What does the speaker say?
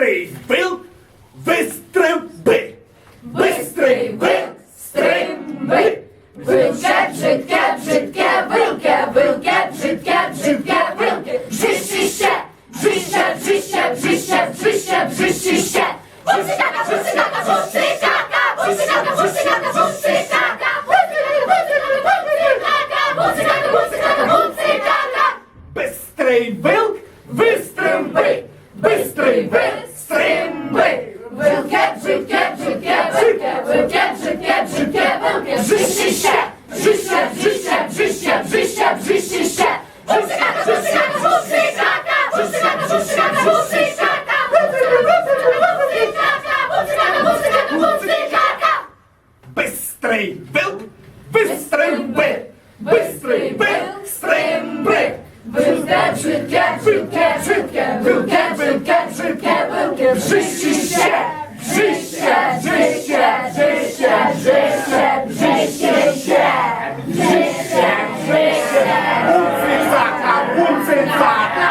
Бистрий вил, вистриби. Бистрий вил, стриби. Вилке, бжитке, бжитке, вилке, вилке, бжитке, бжитке, вилке, бжищище, бжище, бжище, бжище, бжище, бжищище. Бусикака, бусикака, бусикака, бусикака, бусикака, бусикака, бусикака, бусикака, бусикака, бусикака. Бистрий вил, вистриби. Бистрий вил, стрімби. Велке, життє, життє, велике, велике, життє, життє, велике, жищище, жище, жище, жище, жище, жищище. Жусиката, жусиката, жусиката. Бистрий вил, бистрий вил, бистрий вил, стрим вил. Життя, життя, життя. Бжищище, бжище, бжище, бжище, бжище, бжищище, бжище, бжище. Бунцицака, бунцицака, бунцицака.